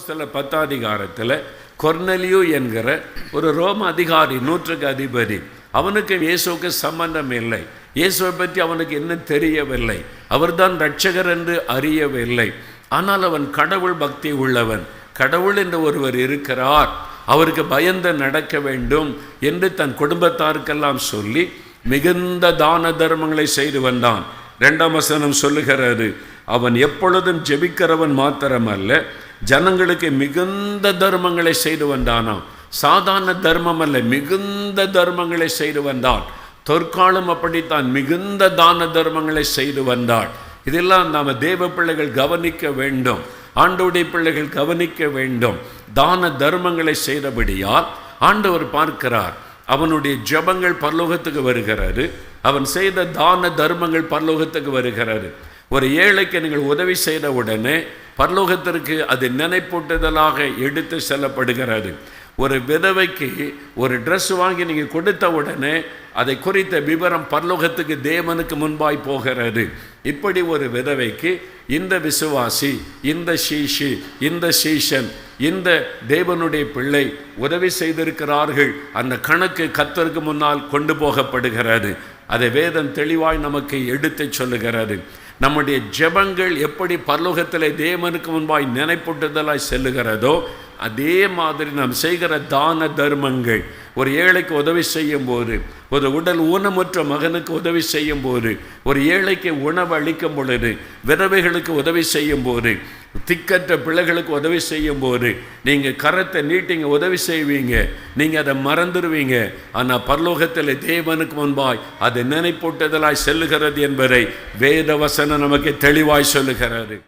அப்போஸ்தல பத்தாதிகாரத்தில் கொர்னலியூ என்கிற ஒரு ரோம அதிகாரி நூற்றுக்கு அதிபதி அவனுக்கு இயேசுக்கு சம்பந்தம் இல்லை. இயேசுவை பற்றி அவனுக்கு என்ன தெரியவில்லை. அவர்தான் ரட்சகர் என்று அறியவில்லை. ஆனால் அவன் கடவுள் பக்தி உள்ளவன். கடவுள் என்று ஒருவர் இருக்கிறார். அவருக்கு பயந்து நடக்க வேண்டும் என்று தன் குடும்பத்தாருக்கெல்லாம் சொல்லி மிகுந்த தான தர்மங்களை செய்து வந்தான். ரெண்டாம் வசனம் சொல்லுகிறாரு அவன் எப்பொழுதும் ஜெபிக்கிறவன் மாத்திரமல்ல ஜனங்களுக்கு மிகுந்த தர்மங்களை செய்து வந்தானாம் சாதாரண தர்மம் அல்ல மிகுந்த தர்மங்களை செய்து வந்தான் தொற்காலம் அப்படித்தான் மிகுந்த தான தர்மங்களை செய்து வந்தாள். இதெல்லாம் நாம் தேவ பிள்ளைகள் கவனிக்க வேண்டும். ஆண்டோடைய பிள்ளைகள் கவனிக்க வேண்டும். தான தர்மங்களை செய்தபடியால் ஆண்டவர் பார்க்கிறார் அவனுடைய ஜபங்கள் பரலோகத்துக்கு வருகிறாரு அவன் செய்த தான தர்மங்கள் பரலோகத்துக்கு வருகிறாரு ஒரு ஏழைக்கு நீங்கள் உதவி செய்த உடனே பரலோகத்திற்கு அது நினைப்பூட்டுதலாக எடுத்து செல்லப்படுகிறது. ஒரு விதவைக்கு ஒரு ட்ரெஸ் வாங்கி நீங்கள் கொடுத்த உடனே அதை குறித்த விவரம் பரலோகத்துக்கு தேவனுக்கு முன்பாய் போகிறது. இப்படி ஒரு விதவைக்கு இந்த விசுவாசி இந்த சீஷி இந்த சீஷன் இந்த தேவனுடைய பிள்ளை உதவி செய்திருக்கிறார்கள். அந்த கணக்கு கத்தருக்கு முன்னால் கொண்டு போகப்படுகிறது. அதை வேதம் தெளிவாய் நமக்கு எடுத்து சொல்லுகிறது. நம்முடைய ஜெபங்கள் எப்படி பரலோகத்தில் தேவனுக்கு முன்பாய் நினைப்பூட்டுதலாய் செல்லுகிறதோ அதே மாதிரி நாம் செய்கிற தான தர்மங்கள். ஒரு ஏழைக்கு உதவி செய்யும் போது ஒரு உடல் ஊனமுற்ற மகனுக்கு உதவி செய்யும் போது ஒரு ஏழைக்கு உணவு அளிக்கும் பொழுது விதவைகளுக்கு உதவி செய்யும் போது திக்கற்ற பிள்ளைகளுக்கு உதவி செய்யும் போது நீங்கள் கரத்தை நீட்டிங்க உதவி செய்வீங்க. நீங்கள் அதை மறந்துடுவீங்க. ஆனால் பரலோகத்தில் தேவனுக்கு முன்பாய் அது நினைப்பூட்டுதலாய் செல்லுகிறது என்பதை வேத வசனம் நமக்கு தெளிவாய் சொல்லுகிறாரு